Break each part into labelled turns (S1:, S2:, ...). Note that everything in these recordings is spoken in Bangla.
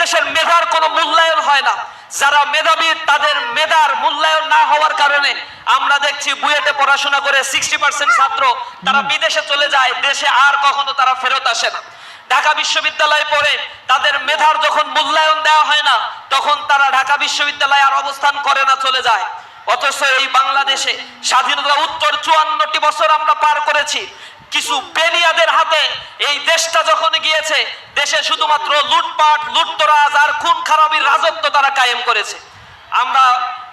S1: এদেশের মেধার কোনো মূল্যায়ন হয় না। যারা মেধাবী, তাদের মেধার মূল্যায়ন না হওয়ার কারণে আমরা দেখছি বুয়েটে পড়াশোনা করে সিক্সটি পার্সেন্ট ছাত্র তারা বিদেশে চলে যায়, দেশে আর কখনো তারা ফেরত আসে না। ঢাকা বিশ্ববিদ্যালয়ে পড়ে তাদের মেধার যখন মূল্যায়ন দেওয়া হয় না, তখন তারা ঢাকা বিশ্ববিদ্যালয়ে আর অবস্থান করে না, চলে যায়। অথচ এই বাংলাদেশে স্বাধীনতা উত্তর চুয়ান্নটি বছর আমরা পার করেছি। কিছু বেনিয়াদের হাতে এই দেশটা যখন গিয়েছে, দেশে শুধুমাত্র লুটপাট, লুটতরাজ আর খুন খারাপির রাজত্ব তারা কায়েম করেছে। আমরা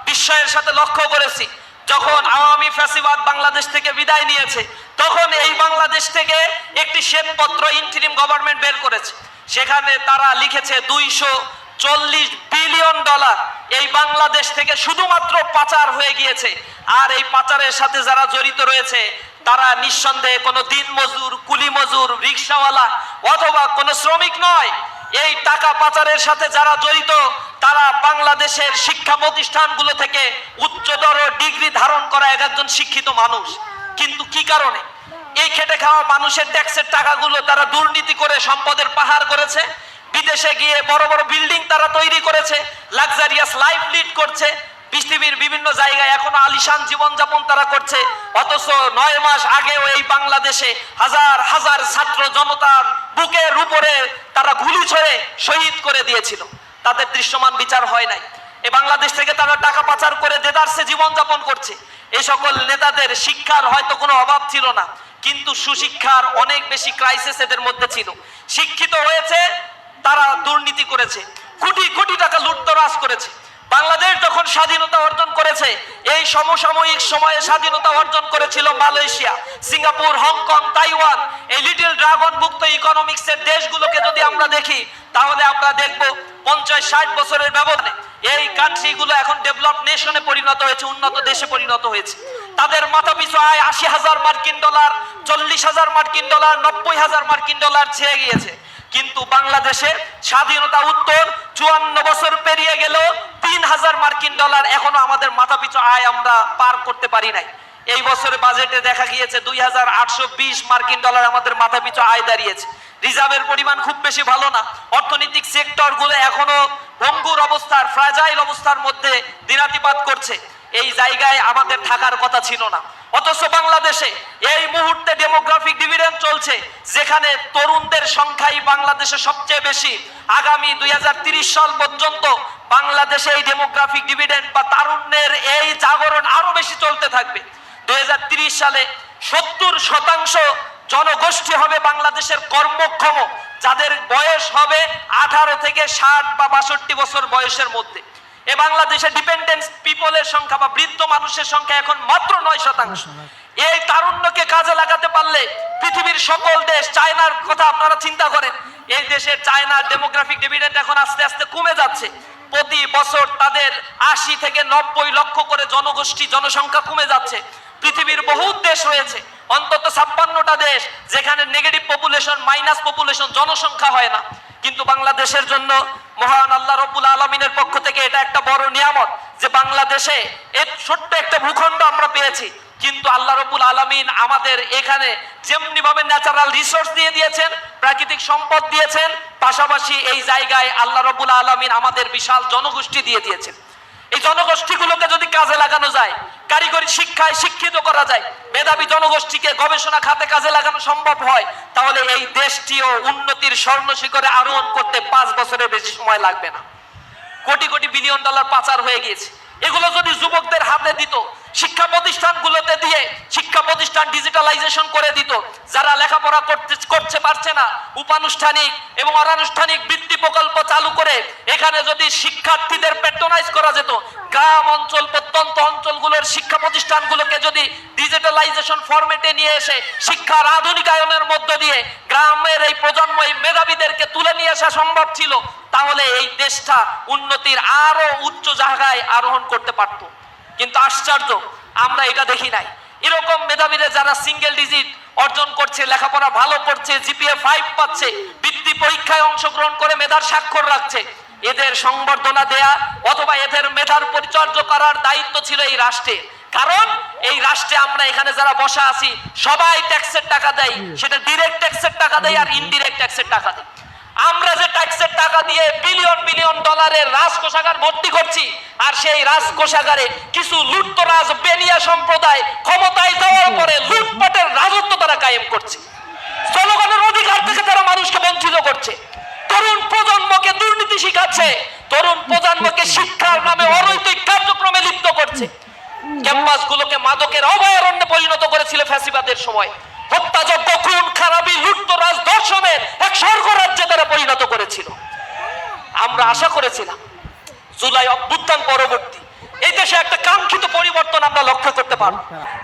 S1: বিস্ময়ের সাথে লক্ষ্য করেছি, যখন আওয়ামী ফ্যাসিবাদ বাংলাদেশ থেকে বিদায় নিয়েছে, তখন এই বাংলাদেশ থেকে একটি শ্বেতপত্র ইন্টারিম গভর্নমেন্ট বের করেছে। সেখানে তারা লিখেছে দুইশো চল্লিশ বিলিয়ন ডলার এই বাংলাদেশ থেকে শুধুমাত্র পাচার হয়ে গিয়েছে। আর এই পাচারের সাথে যারা জড়িত রয়েছে তারা নিঃসন্দেহে কোনো দিন মজুর কুলি মজুর রিক্সাওয়ালা অথবা কোনো শ্রমিক নয়। এই টাকা পাচারের সাথে যারা জড়িত, তারা বাংলাদেশের শিক্ষা প্রতিষ্ঠানগুলো থেকে উচ্চতর ডিগ্রি ধারণ করা এক একজন শিক্ষিত মানুষ। কিন্তু কি কারণে? এই খেটে খাওয়া মানুষের ট্যাক্সের টাকাগুলো তারা দুর্নীতি করে সম্পদের পাহাড় করেছে। বিদেশে গিয়ে বড় বড় বিল্ডিং তারা তৈরি করেছে। লাক্সারিয়াস লাইফ লিড করছে। পৃথিবীর বিভিন্ন জায়গায় এখনও আলিশান জীবনযাপন তারা করছে। অথচ নয় মাস আগেও এই বাংলাদেশে হাজার হাজার ছাত্র জনতার বুকের উপরে তারা গুলি ছড়ে শহীদ করে দিয়েছিল। তাদের দৃশ্যমান বিচার হয় নাই। এ বাংলাদেশ থেকে তারা টাকা পাচার করে দেদারসে জীবনযাপন করছে। এই সকল নেতাদের শিক্ষার হয়তো কোনো অভাব ছিল না, কিন্তু সুশিক্ষার অনেক বেশি ক্রাইসিস এদের মধ্যে ছিল। শিক্ষিত হয়েছে, তারা দুর্নীতি করেছে। কোটি কোটি টাকা লুটতরাজ করেছে। বাংলাদেশ যখন স্বাধীনতা অর্জন করেছে, এই সমসাময়িক সময়ে স্বাধীনতা অর্জন করেছিল Malaysia, Singapore, Hong Kong, Taiwan, এই লিটল ড্রাগন মুক্ত ইকোনমিক্সের দেশগুলোকে যদি আমরা দেখি, তাহলে আমরা দেখব পঞ্চাশ, ষাট বছরের ব্যবধানে এই কান্ট্রিগুলো এখন ডেভেলপ নেশনে পরিণত হয়েছে, উন্নত দেশে পরিণত হয়েছে। তাদের মাথা পিছু আয় আশি হাজার মার্কিন ডলার, চল্লিশ হাজার মার্কিন ডলার, নব্বই হাজার মার্কিন ডলার ছেয়ে গিয়েছে। কিন্তু বাংলাদেশে স্বাধীনতা উত্তর চুয়ান্ন বছর পেরিয়ে গেল তিন হাজার মার্কিন ডলার এখনও আমাদের মাথা পিছু আয় আমরা পার করতে পারি নাই। এই বছরের বাজেটে দেখা গিয়েছে দুই হাজার আটশো বিশ মার্কিন ডলার আমাদের মাথা পিছু আয় দাঁড়িয়েছে। রিজার্ভের পরিমাণ খুব বেশি ভালো না। অর্থনৈতিক সেক্টরগুলো এখনও ভঙ্গুর অবস্থার ফ্রাজাইল অবস্থার মধ্যে দিনাতিপাত করছে। এই জায়গায় আমাদের থাকার কথা ছিল না। অথচ বাংলাদেশে এই মুহূর্তে ডেমোগ্রাফিক ডিভিডেন্ড চলছে, যেখানে তরুণদের সংখ্যাই বাংলাদেশে সবচেয়ে বেশি। আগামী দুই সাল পর্যন্ত বাংলাদেশে এই ডেমোগ্রাফিক ডিভিডেন্ড বা তারুণ্যের এই জাগরণ আরও বেশি চলতে থাকবে। দুই সালে সত্তর শতাংশ জনগোষ্ঠী হবে বাংলাদেশের কর্মক্ষম, যাদের বয়স হবে আঠারো থেকে ষাট বা বাষট্টি বছর বয়সের মধ্যে। এ বাংলাদেশে ডিপেন্ডেন্স পিপলের সংখ্যা বা বৃদ্ধ মানুষের সংখ্যা এখন মাত্র নয় শতাংশ। এই তারুণ্যকে কাজে লাগাতে পারলে পৃথিবীর সকল দেশ চায়নার কথা আপনারা চিন্তা করেন। এই দেশের চায়নার ডেমোগ্রাফিক ডিভিডেন্ড এখন আস্তে আস্তে কমে যাচ্ছে। প্রতি বছর তাদের আশি থেকে নব্বই লক্ষ করে জনগোষ্ঠী জনসংখ্যা কমে যাচ্ছে। পৃথিবীর বহুত দেশ রয়েছে। অন্তত ছাপ্পান্নটা দেশ যেখানে নেগেটিভ পপুলেশন মাইনাস পপুলেশন জনসংখ্যা হয় না। কিন্তু বাংলাদেশের জন্য মহান আল্লাহ রব্বুল আলমিনের পক্ষ থেকে এটা একটা বড় নিয়ামত যে বাংলাদেশে এর ছোট্ট একটা ভূখণ্ড আমরা পেয়েছি। কিন্তু আল্লাহ রবুল আলমিন আমাদের এখানে যেমনি ভাবে ন্যাচারাল রিসোর্স দিয়ে দিয়েছেন, প্রাকৃতিক সম্পদ দিয়েছেন, পাশাপাশি এই জায়গায় আল্লাহ রবুল আলমিন আমাদের বিশাল জনগোষ্ঠী দিয়ে দিয়েছেন। এই জনগোষ্ঠীগুলোকে যদি কাজে লাগানো যায়, কারিগরি শিক্ষায় শিক্ষিত করা যায়, মেধাবী জনগোষ্ঠীকে গবেষণা খাতে কাজে লাগানো সম্ভব হয়, তাহলে এই দেশটিও উন্নতির স্বর্ণ শিখরে আরোহণ করতে পাঁচ বছরের বেশি সময় লাগবে না। কোটি কোটি বিলিয়ন ডলার পাচার হয়ে গিয়েছে। এগুলো যদি যুবকদের হাতে দিত শিক্ষা প্রতিষ্ঠানগুলোতে দিয়ে শিক্ষা প্রতিষ্ঠান ডিজিটালাইজেশন করে দিত। যারা লেখাপড়া করতে, করছে পারছে না, উপানুষ্ঠানিক এবং অনানুষ্ঠানিক বৃত্তি প্রকল্প চালু করে এখানে যদি শিক্ষার্থীদের পেট্রোনাইজ করা যেত, গ্রাম অঞ্চল প্রত্যন্ত অঞ্চলগুলোর শিক্ষা প্রতিষ্ঠানগুলোকে যদি ডিজিটালাইজেশন ফরম্যাটে নিয়ে এসে শিক্ষার আধুনিকায়নের মধ্য দিয়ে গ্রামের এই প্রজন্ম, এই মেধাবীদেরকে তুলে নিয়ে আসা সম্ভব ছিল, তাহলে এই দেশটা উন্নতির আরও উচ্চ জায়গায় আরোহণ করতে পারত। কিন্তু আশ্চর্য, আমরা এটা দেখি নাই। এরকম মেধাবীরা যারা সিঙ্গেল ডিজিট অর্জন করছে, লেখাপড়া ভালো করছে জিপিএ ফাইভ পাচ্ছে, বৃত্তি পরীক্ষায় অংশগ্রহণ করে মেধার স্বাক্ষর রাখছে, এদের সংবর্ধনা দেয়া অথবা এদের মেধার পরিচর্য করার দায়িত্ব ছিল এই রাষ্ট্রে। কারণ এই রাষ্ট্রে আমরা এখানে যারা বসা আছি, সবাই ট্যাক্সের টাকা দেয়, সেটা ডিরেক্ট ট্যাক্সের টাকা দেয় আর ইনডিরেক্ট ট্যাক্সের টাকা দেয়। আমরা যে ট্যাক্সের টাকা দিয়ে বিলিয়ন বিলিয়ন ডলারের রাজকোষাগার ভর্তি করছি, আর সেই রাজকোষাগারে কিছু লুটতরাজ, বেনিয়া সম্প্রদায় ক্ষমতায় যাওয়ার পরে লুটপাটের রাজত্ব তারা কায়েম করছে। জনগণের অধিকার থেকে তারা মানুষকে বঞ্চিত করছে। তরুণ প্রজন্মকে দুর্নীতি শিখাচ্ছে। তরুণ প্রজন্মকে শিক্ষার নামে অনৈতিক কার্যক্রমে লিপ্ত করছে। ক্যাম্পাস গুলোকে মাদকের অভয়ারণ্যে পরিণত করেছিল ফ্যাসিবাদের সময়। হত্যাযজ্ঞ খুন, খারাপি, লুটতরাজ দর্শনের এক স্বর্গরাজ্যে তারা পরিণত করেছিল। আমরা আশা করেছিলাম, জুলাই অভ্যুত্থান পরবর্তী, এই দেশে একটা কাঙ্ক্ষিত পরিবর্তন আমরা লক্ষ্য করতে পারব।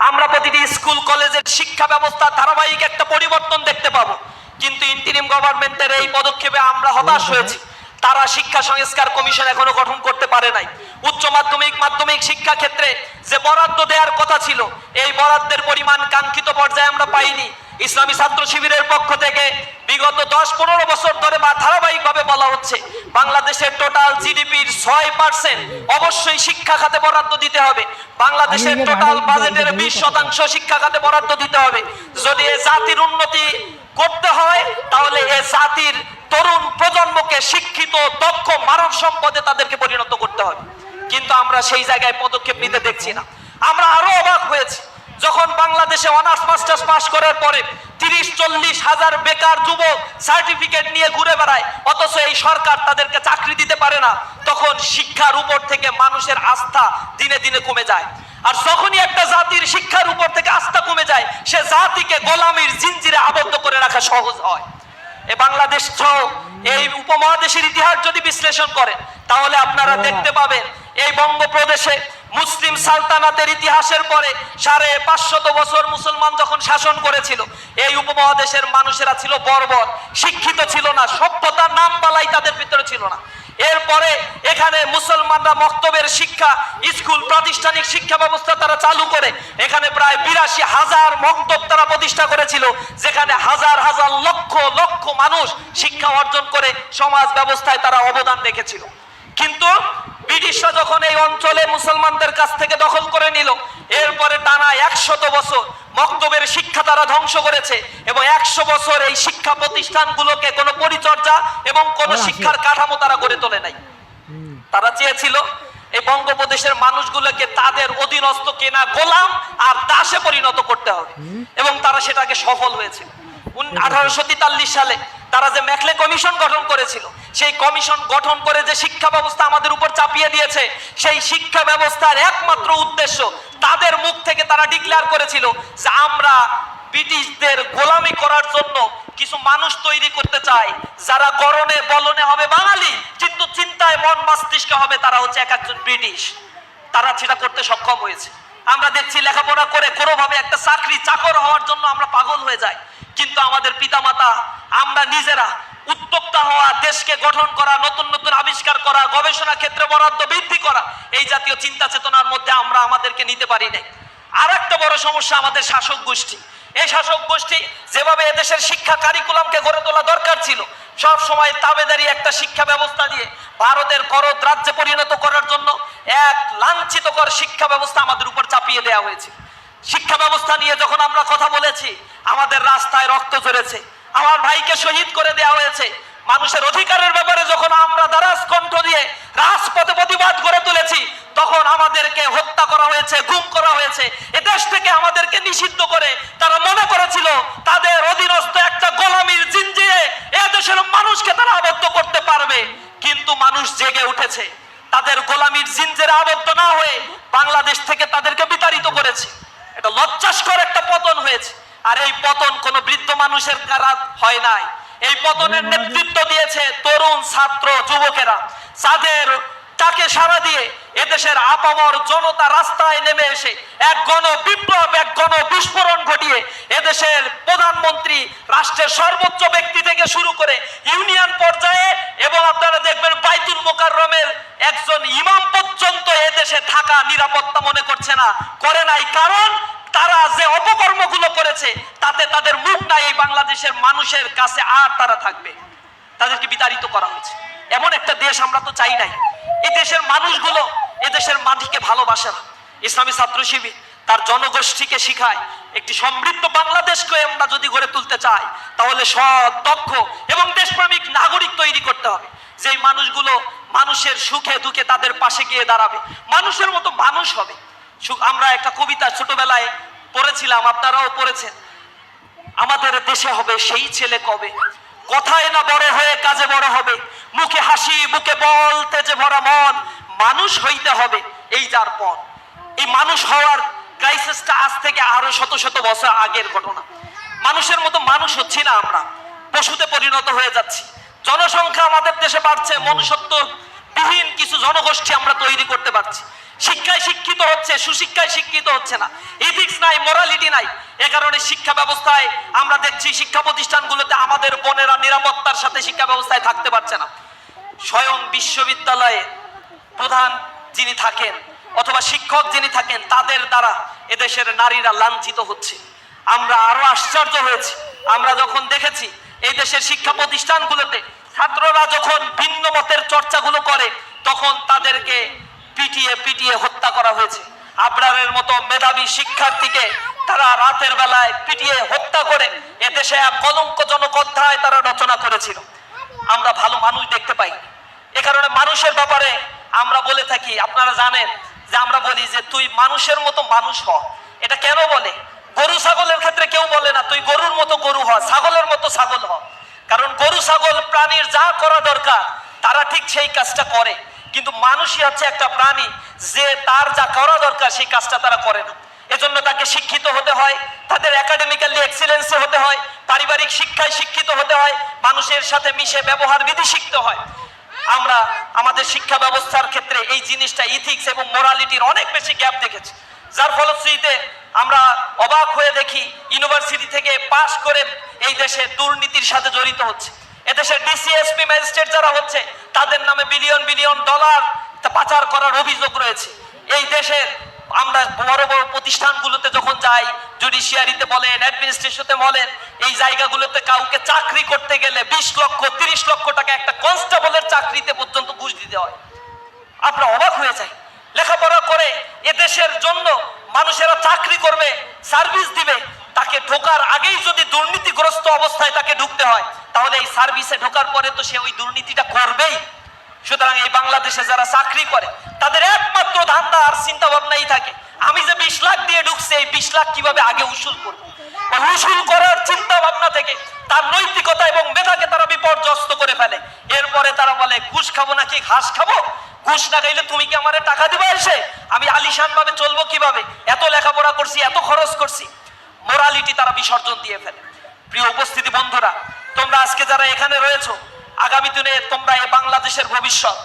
S1: আমরা প্রতিটি স্কুল, কলেজের শিক্ষা ব্যবস্থা, ধারাবাহিক একটা পরিবর্তন দেখতে পাবো। কিন্তু ইন্টিরিম গভর্নমেন্টের এই পদক্ষেপে আমরা হতাশ হয়েছি। তারা শিক্ষা সংস্কার কমিশন এখনও গঠন করতে পারে নাই। উচ্চ মাধ্যমিক মাধ্যমিক শিক্ষা ক্ষেত্রে যে বরাদ্দ দেওয়ার কথা ছিল এই বরাদ্দের পরিমাণ কাঙ্ক্ষিত পর্যায়ে আমরা পাইনি। ইসলামী ছাত্র শিবিরের পক্ষ থেকে বিগত দশ পনেরো বছর ধরে বা ধারাবাহিকভাবে বলা হচ্ছে বাংলাদেশের টোটাল জিডিপির ছয় পার্সেন্ট অবশ্যই শিক্ষা খাতে বরাদ্দ দিতে হবে। বাংলাদেশের টোটাল বাজেটের বিশ শতাংশ শিক্ষা খাতে বরাদ্দ দিতে হবে। যদি এ জাতির উন্নতি করতে হয় তাহলে এ জাতির তরুণ প্রজন্মকে শিক্ষিত দক্ষ মানব সম্পদে তাদেরকে পরিণত করতে হবে। কিন্তু আমরা সেই জায়গায় পদক্ষেপ নিতে দেখছি না। আমরা আরও অবাক হয়েছি, যখন বাংলাদেশে অনার্স, মাস্টার্স পাশ করার পরে তিরিশ, চল্লিশ হাজার বেকার যুবক সার্টিফিকেট নিয়ে ঘুরে বেড়ায়, অথচ এই সরকার তাদেরকে চাকরি দিতে পারে না, তখন শিক্ষার উপর থেকে মানুষের আস্থা দিনে দিনে কমে যায়। আর যখনই একটা জাতির শিক্ষার উপর থেকে আস্থা কমে যায়, সে জাতিকে গোলামির জিঞ্জিরে আবদ্ধ করে রাখা সহজ হয়। এ বাংলাদেশ এই উপমহাদেশের ইতিহাস যদি বিশ্লেষণ করেন, তাহলে আপনারা দেখতে পাবেন এই বঙ্গপ্রদেশে মুসলিম সালতানাতের ইতিহাসের পরে সাড়ে পাঁচশত বছর মুসলমান যখন শাসন করেছিল, এই উপমহাদেশের মানুষেরা ছিল বর্বর, শিক্ষিত ছিল না, সভ্যতার নাম বালাই তাদের ভিতরে ছিল না। এরপরে এখানে মুসলমানরা মক্তবের শিক্ষা, স্কুল, প্রাতিষ্ঠানিক শিক্ষা ব্যবস্থা তারা চালু করে, এখানে প্রায় বিরাশি হাজার মক্তব তারা প্রতিষ্ঠা করেছিল, যেখানে হাজার হাজার লক্ষ লক্ষ মানুষ শিক্ষা অর্জন করে সমাজ ব্যবস্থায় তারা অবদান রেখেছিল। কিন্তু ব্রিটিশরা যখন এই অঞ্চলে মুসলমানদের কাছ থেকে দখল করে নিল এরপরে টানা একশত বছর মক্তবের শিক্ষা তারা ধ্বংস করেছে এবং একশো বছর এই শিক্ষা প্রতিষ্ঠানগুলোকে কোনো পরিচর্যা এবং কোনো শিক্ষার কাঠামো তারা গড়ে তোলে নাই। তারা চেয়েছিল এই বঙ্গপ্রদেশের মানুষগুলোকে তাদের অধীনস্থ কেনা গোলাম আর দাসে পরিণত করতে হবে। এবং তারা সেটাকে সফল হয়েছিল আঠারোশো তেতাল্লিশ সালে তারা যে ম্যাকলে কমিশন গঠন করেছিল, সেই কমিশন গঠন করে যে শিক্ষা ব্যবস্থা আমাদের উপর চাপিয়ে দিয়েছে, সেই শিক্ষা ব্যবস্থার একমাত্র উদ্দেশ্য তাদের মুখ থেকে তারা ডিক্লেয়ার করেছিল যে আমরা ব্রিটিশদের গোলামি করার জন্য কিছু মানুষ তৈরি করতে চাই, যারা গরনে বলনে হবে বাঙালি, কিন্তু চিন্তায় মন মস্তিষ্কে হবে তারা হচ্ছে এক একজন ব্রিটিশ। তারা সেটা করতে সক্ষম হয়েছে। আমরা দেখছি লেখাপড়া করে কোনোভাবে একটা চাকরি, চাকর হওয়ার জন্য আমরা পাগল হয়ে যাই। কিন্তু আমাদের পিতামাতা, আমরা নিজেরা উদ্যোক্তা হওয়া, দেশকে গঠন করা, নতুন নতুন আবিষ্কার করা, গবেষণা ক্ষেত্রে বরাদ্দ বৃদ্ধি করা, এই জাতীয় চিন্তা চেতনার মধ্যে আমরা আমাদেরকে নিতে পারি নাই। আর একটা বড় সমস্যা আমাদের শাসক গোষ্ঠী। এই শাসক গোষ্ঠী যেভাবে এদেশের শিক্ষা কারিকুলামকে গড়ে তোলা দরকার ছিল সব সময় তাবেদারি একটা শিক্ষা ব্যবস্থা দিয়ে ভারতের করদ রাজ্যে পরিণত করার জন্য এক লাঞ্ছিতকর শিক্ষা ব্যবস্থা আমাদের উপর চাপিয়ে দেওয়া হয়েছে। শিক্ষা ব্যবস্থা নিয়ে যখন আমরা কথা বলেছি, আমাদের রাস্তায় রক্ত ঝরেছে, আমার ভাইকে শহীদ করে দেওয়া হয়েছে। মানুষের অধিকারের ব্যাপারে যখন আমরা দ্বারাস কণ্ঠ দিয়ে রাজপথে প্রতিবাদ করে তুলেছি। তখন আমাদেরকে হত্যা করা হয়েছে, গুম করা হয়েছে। এদেশ থেকে আমাদেরকে নিষিদ্ধ করে তারা মনে করেছিল তাদের অধীনস্থ একটা গোলামির জিঞ্জিরে এদেশের মানুষকে তারা আবদ্ধ করতে পারবে। কিন্তু মানুষ জেগে উঠেছে। তাদের গোলামির জিঞ্জেরে আবদ্ধ না হয়ে বাংলাদেশ থেকে তাদেরকে বিতাড়িত করেছে। এটা লজ্জাস্কর একটা পতন হয়েছে। আর এই পতন কোনো বৃদ্ধ মানুষের দ্বারা হয় নাই। এই পতনের নেতৃত্ব দিয়েছে তরুণ ছাত্র যুবকেরা। তাদের তাকে সারা দিয়ে এদেশের আপামর জনতা রাস্তায় নেমে এসে এক গণ বিপ্লব এক গণ বিস্ফোরণ ঘটিয়ে এদেশের প্রধানমন্ত্রী রাষ্ট্রের সর্বোচ্চ ব্যক্তি থেকে শুরু করে ইউনিয়ন পর্যায়ে এবং আপনারা দেখবেন বাইতুল মোকাররমের একজন ইমাম পর্যন্ত এদেশে থাকা নিরাপত্তা মনে করছে না করে নাই। কারণ তারা যে অপকর্মগুলো করেছে, তাতে তাদের মুখ নাই এই বাংলাদেশের মানুষের কাছে আর তারা থাকবে। তাদেরকে বিতাড়িত করা হয়েছে। এমন একটা দেশ আমরা তো চাই নাই। এই দেশের মানুষগুলো এদেশের মাটিকে ভালোবাসে না। ইসলামী ছাত্র শিবির তার জনগোষ্ঠীকে শিখায়, একটি সমৃদ্ধ বাংলাদেশকে আমরা যদি গড়ে তুলতে চাই, তাহলে সৎ, দক্ষ এবং দেশপ্রেমিক নাগরিক তৈরি করতে হবে। যেই মানুষগুলো মানুষের সুখে দুঃখে তাদের পাশে গিয়ে দাঁড়াবে, মানুষের মতো মানুষ হবে। আমরা একটা কবিতা ছোটবেলায় পড়েছিলাম, আপনারাও পড়েছেন। আমাদের দেশে হবে সেই ছেলে কবে? কথায় না বড় হয়ে কাজে বড় হবে। মুখে হাসি বুকে বল, তেজে ভরা মন, মানুষ হইতে হবে এই যার পর এই মানুষ হওয়ার ক্রাইসিসটা আজ থেকে আরও শত শত বছর আগের ঘটনা। মানুষের মতো মানুষ হচ্ছি না আমরা। পশুতে পরিণত হয়ে যাচ্ছি। জনসংখ্যা আমাদের দেশে বাড়ছে মনুষ্যত্ব বিহীন কিছু জনগোষ্ঠী আমরা তৈরি করতে পারছি। শিক্ষায় শিক্ষিত হচ্ছে, সুশিক্ষায় শিক্ষিত হচ্ছে না। ইথিক্স নাই মোরালিটি নাই। এ কারণে শিক্ষা ব্যবস্থায় আমরা দেখছি শিক্ষা প্রতিষ্ঠানগুলোতে আমাদের বোনেরা নিরাপত্তার সাথে শিক্ষা ব্যবস্থায় থাকতে পারছে না। স্বয়ং বিশ্ববিদ্যালয়ে প্রধান যিনি থাকেন অথবা শিক্ষক যিনি থাকেন, তাদের দ্বারা এদেশের নারীরা লাঞ্ছিত হচ্ছে। আমরা আরও আশ্চর্য হয়েছি। আমরা যখন দেখেছি এই দেশের শিক্ষা প্রতিষ্ঠানগুলোতে ছাত্ররা যখন ভিন্ন মতের চর্চাগুলো করে, তখন তাদেরকে পিটিয়ে পিটিয়ে হত্যা করা হয়েছে। আবরারের মতো মেধাবী শিক্ষার্থীকে তারা রাতের বেলায় পিটিয়ে হত্যা করে এদেশে এক কলঙ্কজনক অধ্যায় তারা রচনা করেছিল। আমরা ভালো মানুষ দেখতে পাই। এ কারণে মানুষের ব্যাপারে আমরা বলে থাকি, আপনারা জানেন যে আমরা বলি যে তুই মানুষের মতো মানুষ হ। এটা কেন বলে? গরু, ছাগলের ক্ষেত্রে কেউ বলে না, তুই গরুর মতো গরু হ, ছাগলের মতো ছাগল হ। কারণ গরু, ছাগল প্রাণীর যা করা দরকার, তারা ঠিক সেই কাজটা করে। কিন্তু মানুষই হচ্ছে একটা প্রাণী, যে তার যা করা দরকার সেই কাজটা তারা করে না। এজন্য তাকে শিক্ষিত হতে হয়, তাদের একাডেমিক্যালি এক্সিলেন্সে হতে হয়, পারিবারিক শিক্ষায় শিক্ষিত হতে হয়, মানুষের সাথে মিশে ব্যবহার বিধি শিখতে হয়। আমরা আমাদের শিক্ষা ব্যবস্থার ক্ষেত্রে এই জিনিসটা ইথিক্স এবং মোরালিটির অনেক বেশি গ্যাপ দেখেছি। যার ফলশ্রুতিতে আমরা অবাক হয়ে দেখি ইউনিভার্সিটি থেকে পাশ করে এই দেশে দুর্নীতির সাথে জড়িত হচ্ছে। এদেশের ডিসিএসপি ম্যাজিস্ট্রেট যারা হচ্ছে, তাদের নামে বিলিয়ন বিলিয়ন ডলার পাচার করার অভিযোগ রয়েছে। এই দেশের আমরা বড় বড় প্রতিষ্ঠানগুলোতে যখন যাই জুডিশিয়ারিতে বলেন অ্যাডমিনিস্ট্রেশনে বলেন, এই জায়গাগুলোতে কাউকে চাকরি করতে গেলে বিশ লক্ষ, তিরিশ লক্ষ টাকা একটা কনস্টেবলের চাকরিতে পর্যন্ত ঘুষ দিতে হয়। আমরা অবাক হয়ে যাই। লেখাপড়া করে এদেশের জন্য মানুষেরা চাকরি করবে সার্ভিস দিবে তাকে ঢোকার আগেই যদি দুর্নীতিগ্রস্ত অবস্থায় তাকে ঢুকতে হয়, তাহলে এই সার্ভিসে ঢোকার পরে তো সে ওই দুর্নীতিটা করবেই। সুতরাং এই বাংলাদেশে যারা চাকরি করে, তাদের একমাত্র ধান্দা আর চিন্তা ভাবনাই থাকে, আমি যে বিশ লাখ দিয়ে ঢুকছি, এই বিশ লাখ কীভাবে আগে উসুল করব? উসুল করার চিন্তা ভাবনা থেকে তার নৈতিকতা এবং মেধাকে তারা বিপর্যস্ত করে ফেলে। এরপরে তারা বলে, ঘুষ খাব নাকি ঘাস খাব? ঘুষ না খাইলে তুমি কি আমারে টাকা দিবা এসে? আমি আলিশান ভাবে চলবো কীভাবে? এত লেখাপড়া করছি, এত খরচ করছি। মোরালিটি তারা বিসর্জন দিয়ে ফেলে। প্রিয় উপস্থিতি বন্ধুরা, তোমরা আজকে যারা এখানে রয়েছো, আগামী দিনে তোমরা এই বাংলাদেশের ভবিষ্যৎ।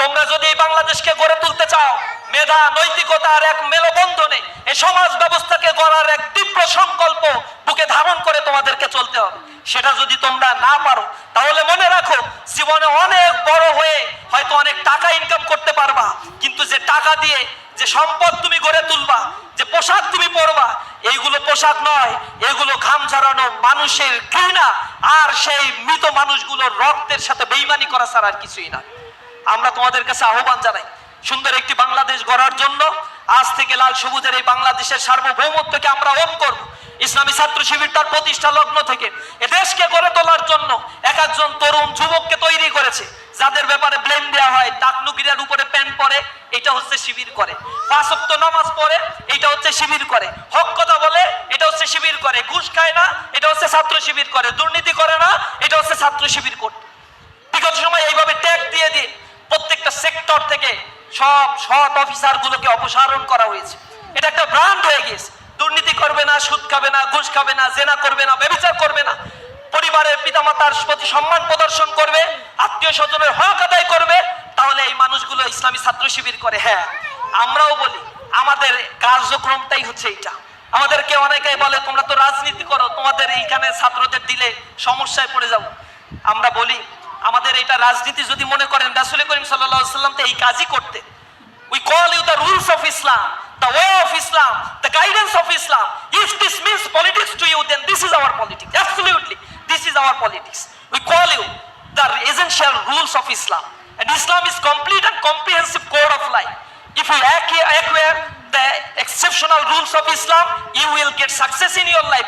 S1: তোমরা যদি এই বাংলাদেশকে গড়ে তুলতে চাও, মেধা নৈতিকতার এক মেলবন্ধনে এই সমাজ ব্যবস্থাকে গড়ার এক তীব্র সংকল্প বুকে ধারণ করে তোমাদেরকে চলতে হবে। সেটা যদি তোমরা না পারো, তাহলে মনে রাখো, জীবনে অনেক বড় হয়ে হয়তো অনেক টাকা ইনকাম করতে পারবা। কিন্তু যে টাকা দিয়ে যে সম্পদ তুমি গড়ে তুলবা, যে পোশাক তুমি পরবা এইগুলো পোশাক নয়, এগুলো ঘাম ঝরানো মানুষের ঘৃণা, আর সেই মৃত মানুষগুলোর রক্তের সাথে বেইমানি করা ছাড়া আর কিছুই না। আমরা তোমাদের কাছে আহ্বান জানাই, সুন্দর একটি বাংলাদেশ গড়ার জন্য আজ থেকে লাল সবুজের এই বাংলাদেশের সার্বভৌমত্বকে আমরা ওম করব। ইসলামী ছাত্র শিবির তার প্রতিষ্ঠা লগ্ন থেকে। এ দেশকে গড়ে তোলার জন্য এক একজন তরুণ যুবককে তৈরি করেছে। যাদের ব্যাপারে ব্লেম দেওয়া হয় টাকনুকিরার উপরে প্যান্ট পরে, এটা হচ্ছে শিবির করে। পাঁচক্ত নামাজ পড়ে, এটা হচ্ছে শিবির করে। হক কথা বলে, এটা হচ্ছে শিবির করে। ঘুষ খায় না, এটা হচ্ছে ছাত্র শিবির করে। দুর্নীতি করে না, এটা হচ্ছে ছাত্র শিবির করতে। বিগত সময় এইভাবে ট্যাগ দিয়ে দিয়ে প্রত্যেকটা সেক্টর থেকে সব সৎ অফিসার গুলোকে অপসারণ করা হয়েছে। এটা একটা ব্রান্ড হয়ে গিয়েছে। দুর্নীতি করবে না, সুদ খাবে না, ঘুষ খাবে না, জেনা করবে না, ব্যবচার করবে না। পরিবারের পিতামাতার প্রতি সম্মান প্রদর্শন করবে, আত্মীয় স্বজনের হক আদায় করবে, তাহলে এই মানুষগুলো ইসলামী ছাত্র শিবির করে। হ্যাঁ আমরাও বলি, আমাদের কার্যক্রমটাই হচ্ছে এইটা। আমাদেরকে অনেকে বলে, তোমরা তো রাজনীতি করো, তোমাদের এইখানে ছাত্রদের দিলে সমস্যায় পড়ে যাব। আমরা বলি আমাদের এটা রাজনীতি যদি মনে করেন রাসুল করিম সাল্লাহ সাল্লাম তো এই কাজই করতে we call you the rules of Islam the way of Islam the guidance of Islam if this means politics to you then this is our politics absolutely this is our politics we call you the essential rules of Islam and islam is complete and comprehensive code of life. If you acquire the exceptional rules of Islam you will get success in your life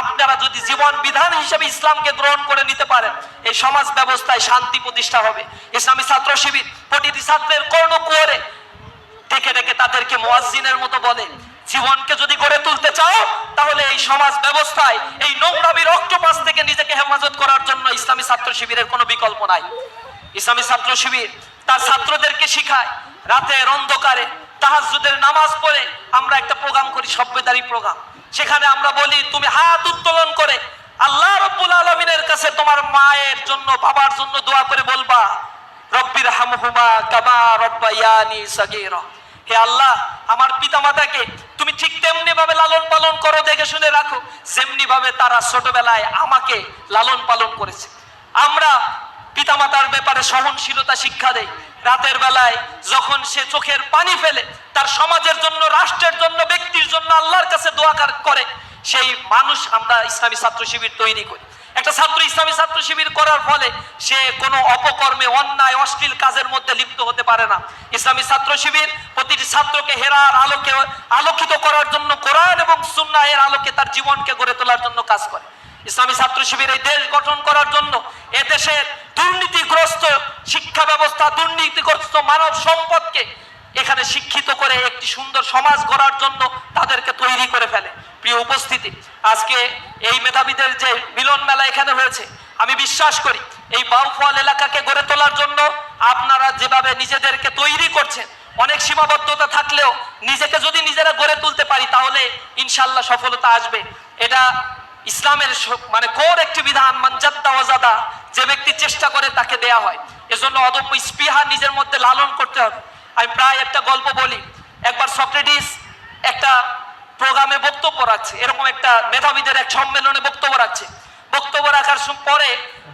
S1: আপনারা যদি জীবন বিধান হিসেবে ইসলামকে গ্রহণ করে নিতে পারেন, এই সমাজ ব্যবস্থায় শান্তি প্রতিষ্ঠা হবে। ইসলামী ছাত্র শিবির প্রতিটি ছাত্রের কর্ণ কুয়ারে ডেকে ডেকে তাদেরকে মোয়াজিনের মতো বলে, জীবনকে যদি গড়ে তুলতে চাও, তাহলে এই সমাজ ব্যবস্থায় এই নোংরামির অক্টোপাস থেকে নিজেকে হেফাজত করার জন্য ইসলামী ছাত্র শিবিরের কোনো বিকল্প নাই। ইসলামী ছাত্র শিবির তার ছাত্রদেরকে শিখায়, রাতের অন্ধকারে তাহাজুদের নামাজ পড়ে আমরা একটা প্রোগ্রাম করি সভ্যতারী প্রোগ্রাম। সেখানে আমরা বলি, তুমি হাত উত্তোলন করে আল্লাহ রব্বুল আলমিনের কাছে তোমার মায়ের জন্য, বাবার জন্য দোয়া করে বলবা, রব্বির হামহুমা কামা রব্বায়ানি সাগীরা। হে আল্লাহ, আমার পিতামাতাকে তুমি ঠিক তেমনি ভাবে লালন পালন করো, দেখে শুনে রাখো যেমনি ভাবে তারা ছোটবেলায় আমাকে লালন পালন করেছে। আমরা পিতামাতার ব্যাপারে সহনশীলতা শিক্ষা দেই রাতের বেলায় যখন সে চোখের পানি ফেলে, তার সমাজের জন্য, রাষ্ট্রের জন্য, ব্যক্তির জন্য আল্লাহর কাছে দোয়া কার- সেই মানুষ আমরা ইসলামী ছাত্র শিবির তৈরি করি। একটা ছাত্র ইসলামী ছাত্র শিবির করার ফলে সে কোনো অপকর্মে, অন্যায়, অশ্লীল কাজের মধ্যে লিপ্ত হতে পারে না। ইসলামী ছাত্র শিবির প্রতিটি ছাত্রকে হেরার আলোকে, আলোকিত করার জন্য কোরআন এবং সুন্না এর আলোকে তার জীবনকে গড়ে তোলার জন্য কাজ করে। ইসলামী ছাত্র শিবির এই দেশ গঠন করার জন্য এ দেশের দুর্নীতিগ্রস্ত শিক্ষা ব্যবস্থা, দুর্নীতিগ্রস্ত মানব সম্পদকে এখানে শিক্ষিত করে একটি সুন্দর সমাজ গড়ার জন্য তাদেরকে তৈরি করে ফেলে। প্রিয় উপস্থিতি, আজকে এই মেধাবীদের যে মিলন মেলা এখানে হয়েছে, আমি বিশ্বাস করি এই বাউফল এলাকাকে গড়ে তোলার জন্য আপনারা যেভাবে নিজেদেরকে তৈরি করছেন, অনেক সীমাবদ্ধতা থাকলেও নিজেকে যদি নিজেরা গড়ে তুলতে পারি, তাহলে ইনশাল্লাহ সফলতা আসবে। এটা ইসলামের মানে কোর একটি বিধান মানজাত্তা ওয়াজাদা যে ব্যক্তি চেষ্টা করে তাকে দেয়া হয়। এজন্য অদম্য স্পৃহা নিজের মধ্যে লালন করতে হবে। আমি প্রায় একটা গল্প বলি। একবার সক্রেটিস একটা প্রোগ্রামে বক্তব্য রাখছে। এরকম একটা মেধাবীদের এক সম্মেলনে বক্তব্য রাখছে। বক্তব্য রাখার পরে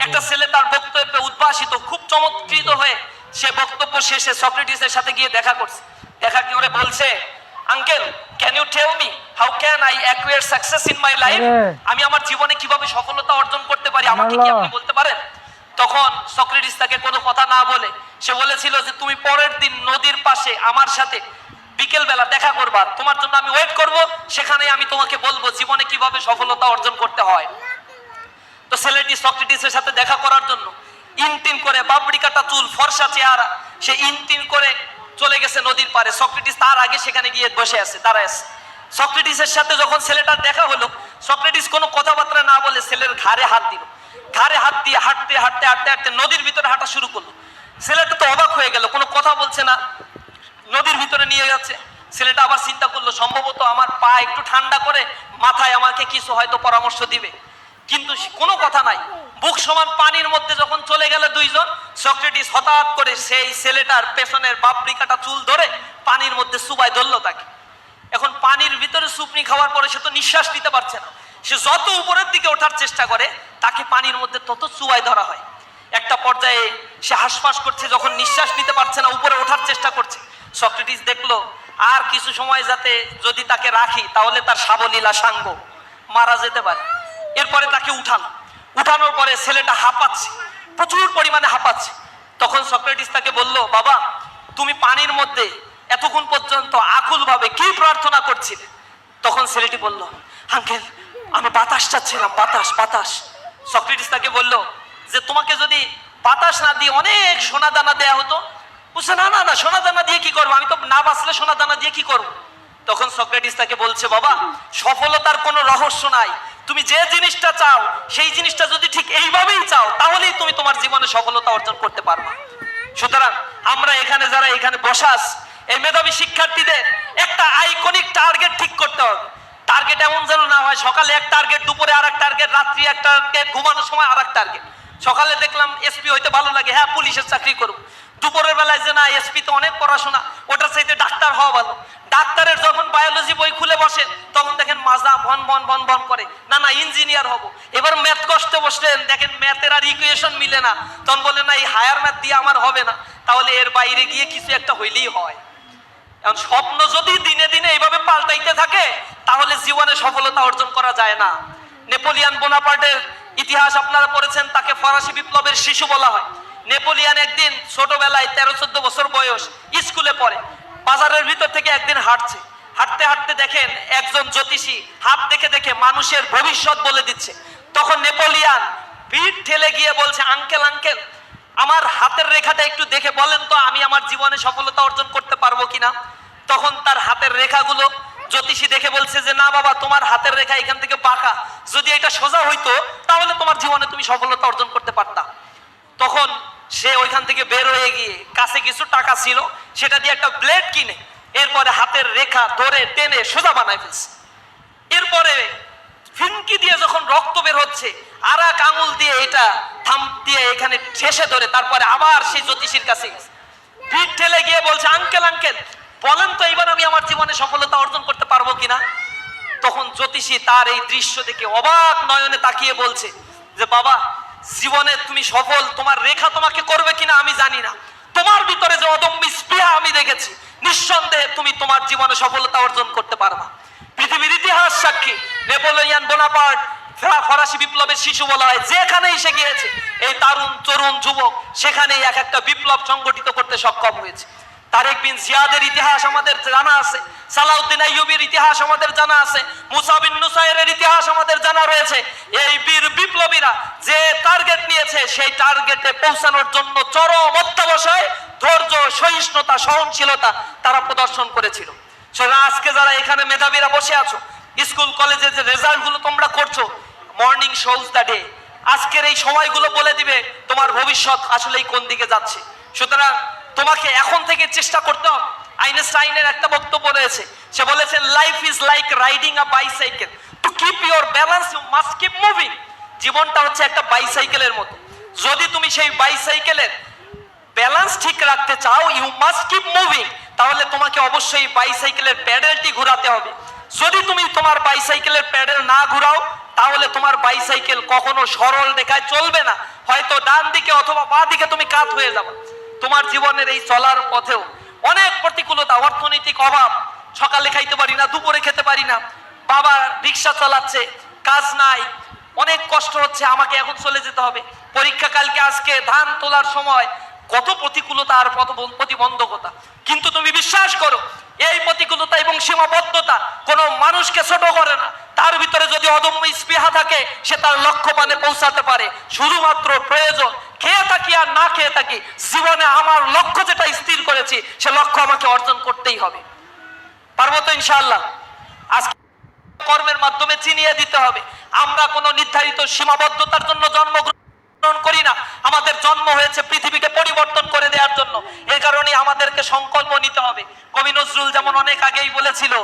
S1: একটা ছেলে তার বক্তব্যে উদ্ভাসিত, খুব চমৎকৃত হয়ে সে বক্তব্য শেষে সক্রেটিসের সাথে গিয়ে দেখা করছে। দেখা কি করে বলছে uncle can you tell me how can I acquire success in my life আমি আমার জীবনে কীভাবে সফলতা অর্জন করতে পারি? আমাকে কি আপনি বলতে পারেন? তখন সক্রেটিস তাকে কোনো কথা না বলে সে বলেছিল যে তুমি পরের দিন নদীর পাশে আমার সাথে বিকেল বেলা দেখা করবা। তোমার জন্য আমি ওয়েট করব। সেখানে আমি তোমাকে বলব জীবনে কীভাবে সফলতা অর্জন করতে হয়। তো ছেলেটি সক্রেটিসের সাথে দেখা করার জন্য ইনটিন করে বাবড়ি কাটা চুল ফর্সা চেহারা সে ইনটিন করে চলে গেছে নদীর পারে সক্রেটিস তার আগে সেখানে গিয়ে বসে আছে, দাঁড়ায় আছে। সক্রেটিসের সাথে যখন ছেলেটার দেখা হলো, সক্রেটিস কোনো কথাবার্তা না বলে ছেলের ঘাড়ে হাত দিল। ঘাড়ে হাত দিয়ে হাঁটতে হাঁটতে হাঁটতে হাঁটতে নদীর ভিতরে হাঁটা শুরু করল। ছেলেটা তো অবাক হয়ে গেল, কোনো কথা বলছে না। নদীর ভিতরে নিয়ে যাচ্ছে। ছেলেটা আবার চিন্তা করল, সম্ভবত আমার পা একটু ঠান্ডা করে মাথায় আমাকে কিছু হয়তো পরামর্শ দিবে। কিন্তু কোনো কথা নাই। বুক সমান পানির মধ্যে যখন চলে গেল দুইজন, সক্রেটিস হঠাৎ করে সেই ছেলেটার পেছনের বাপড়ি কাটা চুল ধরে পানির মধ্যে সুবাই ধরলো তাকে। এখন পানির ভিতরে সুপনি খাওয়ার পরে সে তো নিঃশ্বাস নিতে পারছে না। সে যত উপরের দিকে ওঠার চেষ্টা করে, তাকে পানির মধ্যে তত চুয়াই ধরা হয়। একটা পর্যায়ে সে হাসফাস করছে, যখন নিঃশ্বাস নিতে পারছে না, উপরে ওঠার চেষ্টা করছে। সক্রেটিস দেখল, আর কিছু সময় যাতে যদি তাকে রাখি, তাহলে তার সাবলীলা সাঙ্গ মারা যেতে পারে। এরপরে তাকে উঠানো উঠানোর পরে ছেলেটা হাঁপাচ্ছে, প্রচুর পরিমাণে হাঁপাচ্ছে। তখন সক্রেটিস তাকে বলল, বাবা, তুমি পানির মধ্যে এতক্ষণ পর্যন্ত আকুল ভাবে কি প্রার্থনা করছিলে? তখন ছেলেটি বলল, আঙ্কেল, আমি বাতাস চাচ্ছিলাম, বাতাস বাতাস। সক্রেটিস তাকে বলল, যে তোমাকে যদি বাতাস না দিয়ে অনেক সোনা দানা দেয়া হতো? বলছে, না না না, সোনা দানা দিয়ে কি করব? আমি তো না বাঁচলে সোনা দানা দিয়ে কি করব? তখন সক্রেটিস তাকে বলছে, বাবা, সফলতার কোনো রহস্য নাই। তুমি যে জিনিসটা চাও, সেই জিনিসটা যদি ঠিক এইভাবেই চাও, তাহলেই তুমি তোমার জীবনে সফলতা অর্জন করতে পারবা। সুতরাং আমরা এখানে যারা এখানে বসাস এই মেধাবী শিক্ষার্থীদের একটা আইকনিক টার্গেট ঠিক করতে হবে। টার্গেট এমন যেন না হয়, সকালে এক টার্গেট দুপুরে আর এক টার্গেট রাত্রি এক টার্গেট ঘুমানোর সময় আর এক টার্গেট সকালে দেখলাম এসপি হইতে ভালো লাগে হ্যাঁ পুলিশের চাকরি করব দুপুরের বেলায় যে না এসপি তো অনেক পড়াশোনা, ওটার চাইতে ডাক্তার হওয়া ভালো। ডাক্তারের যখন বায়োলজি বই খুলে বসেন তখন দেখেন মাজা ভন ভন ভন ভন করে। না না ইঞ্জিনিয়ার হব। এবার ম্যাথ কষ্ট বসলেন, দেখেন ম্যাথের আর ইকুয়েশন মিলে না। তখন বলে না, এই হায়ার ম্যাথ দিয়ে আমার হবে না। তাহলে এর বাইরে গিয়ে কিছু একটা হইলেই হয়। এখন স্বপ্ন যদি দিনে দিনে এইভাবে পাল্টাইতে থাকে, তাহলে জীবনে সফলতা অর্জন করা যায় না। নেপোলিয়ান বোনাপার্টের ইতিহাস আপনারা পড়েছেন, তাকে ফরাসি বিপ্লবের শিশু বলা হয়। নেপোলিয়ান একদিন ছোটবেলায় তেরো চোদ্দ বছর বয়স, স্কুলে পড়ে। বাজারের ভিতর থেকে একদিন হাঁটছে। হাঁটতে হাঁটতে দেখেন একজন জ্যোতিষী হাত দেখে দেখে মানুষের ভবিষ্যৎ বলে দিচ্ছে। তখন নেপোলিয়ান পিঠ ঠেলে গিয়ে বলছে, আঙ্কেল আঙ্কেল, আমার হাতের রেখাটা একটু দেখে বলেন তো, আমি আমার জীবনে সফলতা অর্জন করতে পারব কিনা? তখন তার হাতের রেখাগুলো জ্যোতিষী দেখে বলছে যে, না বাবা, তোমার হাতের রেখা এখান থেকে বাঁকা যদি এটা সোজা হইতো, তাহলে তোমার জীবনে তুমি সফলতা অর্জন করতে পারতা। তখন সে ওইখান থেকে বের হয়ে গিয়ে কাছে কিছু টাকা ছিল, সেটা দিয়ে একটা ব্লেড কিনে, এরপরে হাতের রেখা ধরে টেনে সোজা বানায় ফেলছে। এরপরে ফিনকি দিয়ে যখন রক্ত বের হচ্ছে, আর এক আঙুল দিয়ে এটা থাম দিয়ে এখানে শেষে ধরে, তারপরে আবার সেই জ্যোতিষীর কাছে পিঠ ঠেলে গিয়ে বলছে, আঙ্কেল আঙ্কেল, বলেন তো এবার আমি আমার জীবনে সফলতা অর্জন করতে পারব কিনা? তখন জ্যোতিষী তার এই দৃশ্য দেখে অবাক নয়নে তাকিয়ে বলছে যে, বাবা জীবনে তুমি সফল, তোমার রেখা তোমাকে করবে কিনা আমি জানি না। তোমার ভিতরে যে অদম্য স্পৃহা আমি দেখেছি, নিঃসন্দেহে তুমি তোমার জীবনে সফলতা অর্জন করতে পারবা। পৃথিবীর ইতিহাস সাক্ষী, নেপোলিয়ান বোনাপার্ট, ফরা- ফরাসি বিপ্লবের শিশু বলা হয়, যেখানেই সে গিয়েছে, এই তারুণ, তরুণ যুবক, সেখানেই এক একটা বিপ্লব সংগঠিত করতে সক্ষম হয়েছে। তারেক বিন জিয়াদের ইতিহাস আমাদের জানা আছে, সালাউদ্দিন আইয়ুবের ইতিহাস আমাদের জানা আছে, মুসা বিন নুসাইরের ইতিহাস আমাদের জানা রয়েছে। এই বীর বিপ্লবীরা যে টার্গেট নিয়েছে, সেই টার্গেটে পৌঁছানোর জন্য চরম অত্যাবসায় ধৈর্য, সহিষ্ণুতা, সহনশীলতা তারা প্রদর্শন করেছিল। সুতরাং আজকে যারা এখানে মেধাবীরা বসে আছো, স্কুল, কলেজে যে রেজাল্টগুলো তোমরা করছ মর্নিং শোজ দ্য ডে আজকের এই সময়গুলো বলে দিবে তোমার ভবিষ্যৎ আসলেই কোন দিকে যাচ্ছে। সুতরাং তোমাকে এখন থেকে চেষ্টা করতে হবে। আইনস্টাইনের একটা বক্তব্য রয়েছে। সে বলেছেন life is like riding a bicycle to keep your balance you must keep moving জীবনটা হচ্ছে একটা বাইসাইকেলের মতো। যদি তুমি সেই বাইসাইকেলের ব্যালেন্স ঠিক রাখতে চাও ইউ মাস্ট কিপ মুভিং তাহলে তোমাকে অবশ্যই বাইসাইকেলের প্যাডেলটি ঘোরাতে হবে। যদি তুমি তোমার বাইসাইকেলের প্যাডেল না ঘুরাও, তাহলে তোমার বাইসাইকেল কখনো সরল রেখায় চলবে না। হয়তো ডান দিকে অথবা বাঁ দিকে তুমি কাত হয়ে যাবে। তোমার জীবনের এই চলার পথেও অনেক প্রতিকূলতা, অর্থনৈতিক অভাব। সকালে খাইতে পারি না, দুপুরে খেতে পারি না। বাবা রিক্সা চালাচ্ছে, কাজ নাই। অনেক কষ্ট হচ্ছে, আমাকে এখন চলে যেতে হবে। পরীক্ষা কালকে, আজকে ধান তোলার সময়। কত প্রতিকূলতা আর কত প্রতিবন্ধকতা। কিন্তু তুমি বিশ্বাস করো এই প্রতিকূলতা এবং সীমাবদ্ধতা কোনো মানুষকে ছোট করে না। তার ভিতরে যদি অদম্য স্পৃহা থাকে, সে তার লক্ষ্য পানে পৌঁছাতে পারে। শুধুমাত্র প্রয়োজন, খেয়ে থাকি আর না খেয়ে থাকি, জীবনে আমার লক্ষ্য যেটা স্থির করেছি, সে লক্ষ্য আমাকে অর্জন করতেই হবে। পারব তো ইনশাআল্লাহ? আজকে কর্মের মাধ্যমে চিনিয়ে দিতে হবে। আমরা কোনো নির্ধারিত সীমাবদ্ধতার জন্য জন্মগ্রহণ করি না আমাদের জন্ম হয়েছে পৃথিবীকে পরিবর্তন করে দেওয়ার জন্য এই কারণে আমাদেরকে সংকল্প নিতে হবে। কবি নজরুল যেমন অনেক আগেই বলেছিল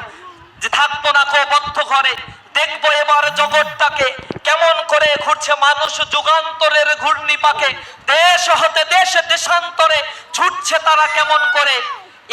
S1: যে, থাকব না কো বদ্ধ ঘরে, দেখব এবার জগৎটাকে, কেমন করে ঘুরছে মানুষ যুগান্তরের ঘূর্ণি পাকে দেশ হতে দেশ দেশান্তরে ছুটছে তারা কেমন করে,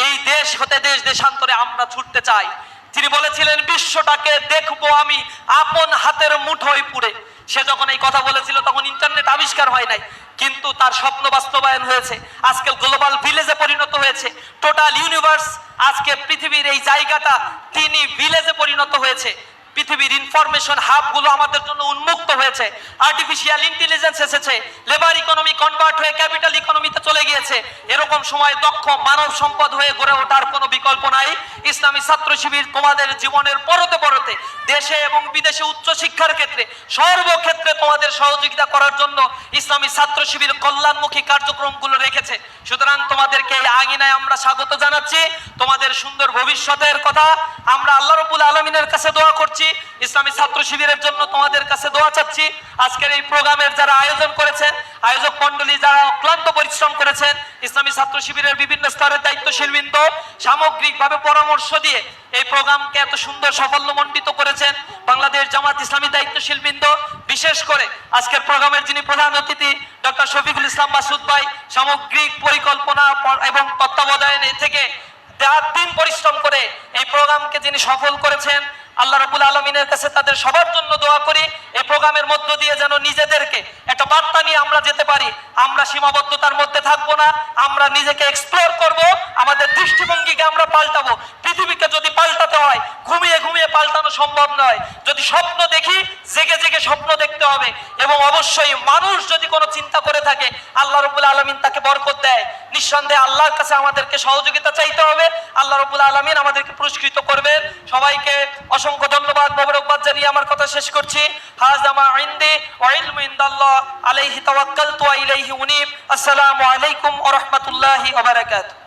S1: এই দেশ হতে দেশ দেশান্তরে আমরা ছুটতে চাই। তিনি বলেছিলেন, বিশ্বটাকে দেখব আমি আপন হাতের মুঠোয় পুরে সে যখন এই কথা বলেছিল, তখন ইন্টারনেট আবিষ্কার হয় নাই। কিন্তু তার স্বপ্ন বাস্তবায়ন হয়েছে। আজকে গ্লোবাল ভিলেজে পরিণত হয়েছে। টোটাল ইউনিভার্স আজকে পৃথিবীর এই জায়গাটা তিনি ভিলেজে পরিণত হয়েছে। পৃথিবীর ইনফরমেশন হাবগুলো আমাদের জন্য উন্মুক্ত হয়েছে। আর্টিফিশিয়াল ইন্টেলিজেন্স এসেছে লেবার ইকোনমি কনভার্ট হয়ে ক্যাপিটাল ইকোনমিতে চলে গিয়েছে। এরকম সময় দক্ষ মানব সম্পদ হয়ে গড়ে ওঠার কোনো বিকল্প নাই। ইসলামী ছাত্র শিবির তোমাদের জীবনের পরতে পরতে দেশে এবং বিদেশে উচ্চ শিক্ষার ক্ষেত্রে সর্বক্ষেত্রে তোমাদের সহযোগিতা করার জন্য ইসলামী ছাত্র শিবির কল্যাণমুখী কার্যক্রমগুলো রেখেছে। সুতরাং তোমাদেরকে এই আঙিনায় আমরা স্বাগত জানাচ্ছি। তোমাদের সুন্দর ভবিষ্যতের কথা। আমরা আল্লাহ রবুল আলমিনের কাছে দোয়া করছি। ইসলামী ছাত্র শিবিরের জন্য তোমাদের কাছে দোয়া চাচ্ছি। আজকের এই প্রোগ্রামের যারা আয়োজন করেছেন আয়োজক মন্ডলী যারা অক্লান্ত পরিশ্রম করেছেন, ইসলামী ছাত্র শিবিরের বিভিন্ন স্তরের দায়িত্বশীল বৃন্দ সামগ্রিকভাবে পরামর্শ দিয়ে এই প্রোগ্রামকে এত সুন্দর সাফল্য সাফল্যমণ্ডিত করেছেন বাংলাদেশ জামাত ইসলামী দায়িত্বশীল বৃন্দ বিশেষ করে আজকের প্রোগ্রামের যিনি প্রধান অতিথি, ডক্টর শফিকুল ইসলাম মাসুদ ভাই, সামগ্রিক পরিকল্পনা এবং তত্ত্বাবধানে থেকে রাত দিন পরিশ্রম করে এই প্রোগ্রামকে যিনি সফল করেছেন আল্লাহ রবুল আলমিনের কাছে তাদের সবার জন্য দোয়া করি এই প্রোগ্রামের মধ্য দিয়ে যেন নিজেদেরকে একটা বার্তা নিয়ে আমরা যেতে পারি। আমরা সীমাবদ্ধতার মধ্যে থাকব না, আমরা নিজেকে এক্সপ্লোর করব, আমাদের দৃষ্টিভঙ্গিকে আমরা পাল্টাবো। পৃথিবীকে যদি পাল্টাতে পাল্টাতে হয়। ঘুমিয়ে ঘুমিয়ে পাল্টানো সম্ভব নয়। যদি স্বপ্ন দেখি, জেগে জেগে স্বপ্ন দেখতে হবে। এবং অবশ্যই মানুষ যদি কোনো চিন্তা করে থাকে, আল্লাহ রবুল আলমিন তাকে বরকত দেয়। নিঃসন্দেহে আল্লাহর কাছে আমাদেরকে সহযোগিতা চাইতে হবে। আল্লাহ রবুল আলমিন আমাদেরকে পুরস্কৃত করবেন। সবাইকে অসংখ্য ধন্যবাদ, মোবারকবাদ জানিয়ে আমার কথা শেষ করছি। হাজামা ইন্দি ওয়া ইলমু ইনদাল্লাহ আলাইহি তাওয়াক্কালতু ওয়া ইলাইহি উনীব। আসসালামু আলাইকুম ওয়া রাহমাতুল্লাহি ওয়া বারাকাতুহু।